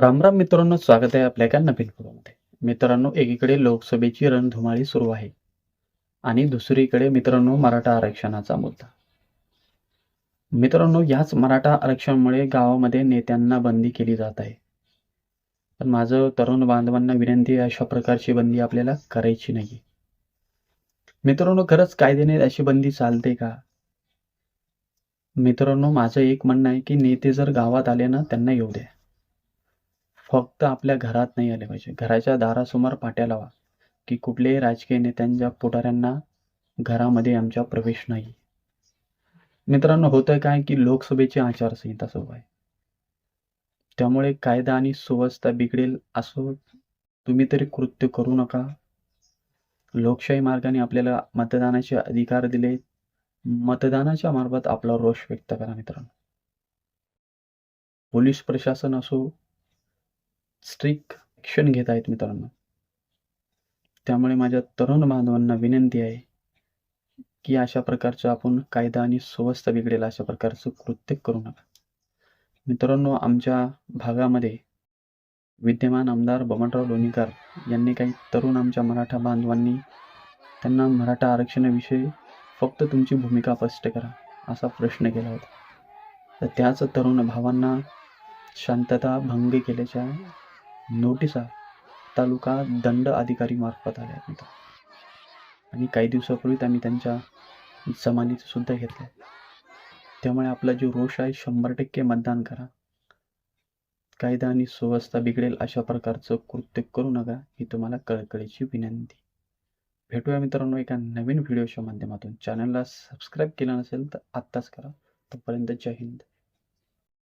रामराम मित्रांनो स्वागत आहे आपल्या एका नवीन व्हिडिओमध्ये. मित्रांनो एकीकडे लोकसभेची रणधुमाळी सुरू आहे आणि दुसरीकडे मित्रांनो मराठा आरक्षणाचा मुद्दा. मित्रांनो याच मराठा आरक्षणामुळे गावामध्ये नेत्यांना बंदी केली जात आहे. पण माझं तरुण बांधवांना विनंती अशा प्रकारची बंदी आपल्याला करायची नाही मित्रांनो खरंच कायद्याने अशी बंदी चालते का? मित्रांनो माझं एक म्हणणं आहे की नेते जर गावात आले ना त्यांना येऊ द्या. फक्त आपल्या घरात नाही आले पाहिजे. घराच्या दारासमोर पाट्या लावा की कुठल्याही राजकीय नेत्यांच्या पुढाऱ्यांना घरामध्ये आमच्या प्रवेश नाही. मित्रांनो होतंय काय की लोकसभेची आचारसंहिता सुरू आहे. त्यामुळे कायदा आणि सुव्यवस्था बिघडेल असं तुम्ही तरी कृत्य करू नका. लोकशाही मार्गाने आपल्याला मतदानाचे अधिकार दिले. मतदानाच्या मार्फत आपला रोष व्यक्त करा मित्रांनो. पोलीस प्रशासन असो स्ट्रिक्ट ॲक्शन घेत आहेत मित्रांनो. त्यामुळे माझ्या तरुण बांधवांना विनंती आहे की अशा प्रकारचं आपण कायदा आणि सुव्यवस्था बिघडेल अशा प्रकारचं कृत्य करू नका. मित्रांनो आमच्या भागामध्ये विद्यमान आमदार बबनराव लोणीकर यांनी काही तरुण आमच्या मराठा बांधवांनी त्यांना मराठा आरक्षणाविषयी फक्त तुमची भूमिका स्पष्ट करा असा प्रश्न केला होता. तर त्याच तरुण भावांना शांतता भंग केल्याच्या नोटिसा तालुका दंड अधिकारी मार्फत आल्या आहेत. आणि काही दिवसापूर्वी आम्ही त्यांच्या जमानीचं सुद्धा घेतलं त्यामुळे आपला जो रोष आहे शंभर टक्के मतदान करा. कायदा आणि सुव्यवस्था बिघडेल अशा प्रकारचं कृत्य करू नका ही तुम्हाला कळकळीची विनंती. भेटूया मित्रांनो एका नवीन व्हिडिओच्या माध्यमातून. चॅनलला सबस्क्राईब केलं नसेल तर आत्ताच करा. तोपर्यंत जय हिंद.